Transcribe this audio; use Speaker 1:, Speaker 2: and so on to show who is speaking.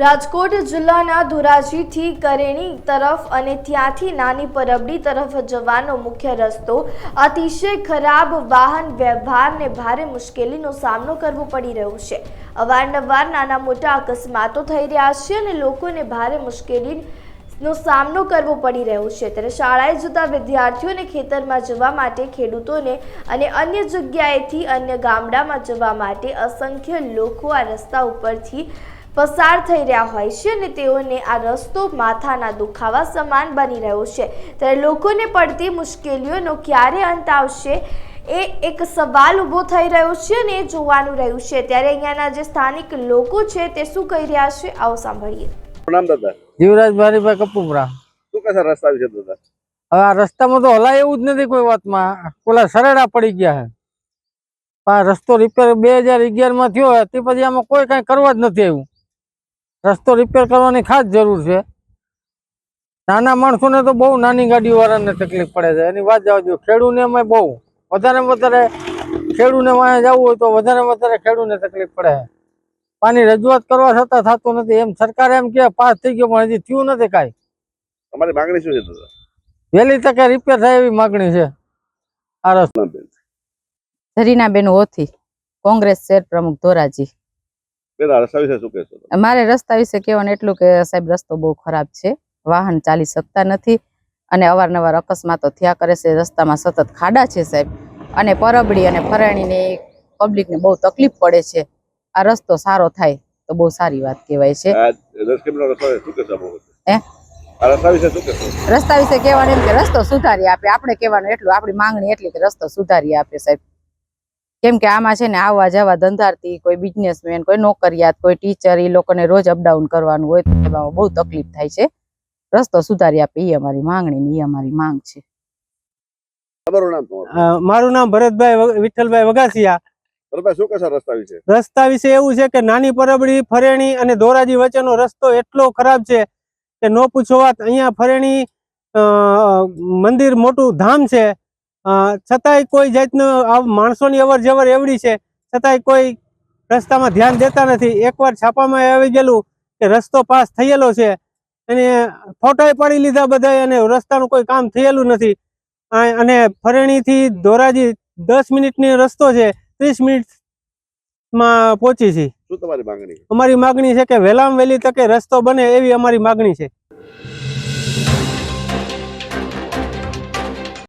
Speaker 1: રાજકોટ જિલ્લાના ધોરાજીથી કરેણી તરફ અને ત્યાંથી નાની પરબડી તરફ જવાનો મુખ્ય રસ્તો અતિશય ખરાબ વાહન વ્યવહારને ભારે મુશ્કેલીનો સામનો કરવો પડી રહ્યો છે. અવારનવાર નાના મોટા અકસ્માતો થઈ રહ્યા છે અને લોકોને ભારે મુશ્કેલી નો સામનો કરવો પડી રહ્યો છે. ત્યારે શાળાએ જતા વિદ્યાર્થીઓને ખેતરમાં જવા માટે, ખેડૂતોને અને અન્ય જગ્યાએથી અન્ય ગામડામાં જવા માટે અસંખ્ય લોકો આ રસ્તા ઉપરથી પસાર થઈ રહ્યા હોય. છે અને તેઓને આ રસ્તો માથાના દુખાવા સમાન બની રહ્યો છે. ત્યારે લોકોને પડતી મુશ્કેલીઓનો ક્યારે અંત આવશે એ એક સવાલ ઊભો થઈ રહ્યો છે અને એ જોવાનું રહ્યું છે. ત્યારે અહીંયાના જે સ્થાનિક લોકો છે તે શું કહી રહ્યા છે? આવો સાંભળીએ.
Speaker 2: પ્રણામ દાદા?
Speaker 3: જીવરાજ બારીભાઈ કપુમરા
Speaker 2: શું કહેશો રસ્તા વિશે દાદા?
Speaker 3: હવે આ રસ્તામાં તો હલાય એવું જ નથી કોઈ વાતમાં. ઓલા સરેડા પડી ગયા છે. આ રસ્તો રિપેર બે હજાર અગિયારમાં થયો હોય તે પછી આમાં કોઈ કાંઈ કરવા જ નથી આવ્યું. રસ્તો રિપેર કરવાની ખાસ જરૂર છે. નાના માણસોને તો બહુ નાની ગાડીવાળાને તકલીફ પડે છે. એની વાત જવા જોઈએ ખેડૂને અમે બહુ. વધારે વધારે ખેડૂને વાંહે જવું હોય તો વધારે વધારે ખેડૂને તકલીફ પડે. છે પાણી રજૂઆત કરવા છતાં થતું નથી. એમ સરકાર એમ કે પાસ થઈ ગયો પણ હજી થયું નથી કાંઈ.
Speaker 2: તમારી માંગણી શું છે
Speaker 3: વહેલી તકે રિપેર થાય એવી માગણી છે. આ રસ્તો
Speaker 2: નામ બેન
Speaker 4: ઝરીનાબેન હોથી કોંગ્રેસ શહેર પ્રમુખ ધોરાજી.
Speaker 2: બેન રસ્તા વિશે શું કહેશો
Speaker 4: મારે રસ્તા વિશે કહેવાનું એટલું કે સાહેબ રસ્તો બહુ ખરાબ છે. વાહન ચાલી શકતા નથી અને અવારનવાર અકસ્માતો થયા કરે છે. રસ્તામાં સતત ખાડા છે સાહેબ. અને પરબડી અને ફરાણીની પબ્લિકને બહુ તકલીફ પડે છે. આ રસ્તો સારો થાય તો બહુ સારી વાત કહેવાય છે.
Speaker 2: રસ્તા વિશે
Speaker 4: કહેવાનું એમ કે રસ્તો સુધારી આપે. આપણે કહેવાનું એટલું આપણી માંગણી એટલી કે રસ્તો સુધારી આપે સાહેબ. કેમ કે આમાં છે ને આવવા જવા ધંધાર્થી કોઈ બિઝનેસમેન કોઈ નોકરિયાત કોઈ ટીચર એ લોકોને રોજ અપડાઉન કરવાનું હોય તો એમાં બહુ તકલીફ થાય છે. રસ્તો સુધારી આપે એ અમારી માંગણી એ અમારી માંગ છે.
Speaker 5: મારું નામ ભરતભાઈ વિઠ્ઠલભાઈ વગાસિયા
Speaker 2: રસ્તા વિશે?
Speaker 5: રસ્તા વિશે એવું છે કે નાની પરબડી ફરેણી અને ધોરાજી વચ્ચેનો રસ્તો એટલો ખરાબ છે કે નો પૂછો વાત અહીંયા ફરેણી અ, મંદિર મોટું ધામ છે. છતાંય કોઈ જાતનું આ માણસોની અવર જવર એવડી છે છતાંય કોઈ રસ્તામાં ધ્યાન દેતા નથી. એકવાર છાપામાં આવી ગયેલું કે રસ્તો પાસ થયેલો છે અને ફોટોય પાડી લીધા બધા અને રસ્તાનું કોઈ કામ થયેલું નથી. અને ફરેણીથી ધોરાજી દસ મિનિટની રસ્તો છે ત્રીસ મિનિટમાં પહોંચી છીએ
Speaker 2: શું તમારી માંગણી
Speaker 5: અમારી માગણી છે કે વહેલામાં વહેલી તકે રસ્તો બને એવી અમારી માગણી છે.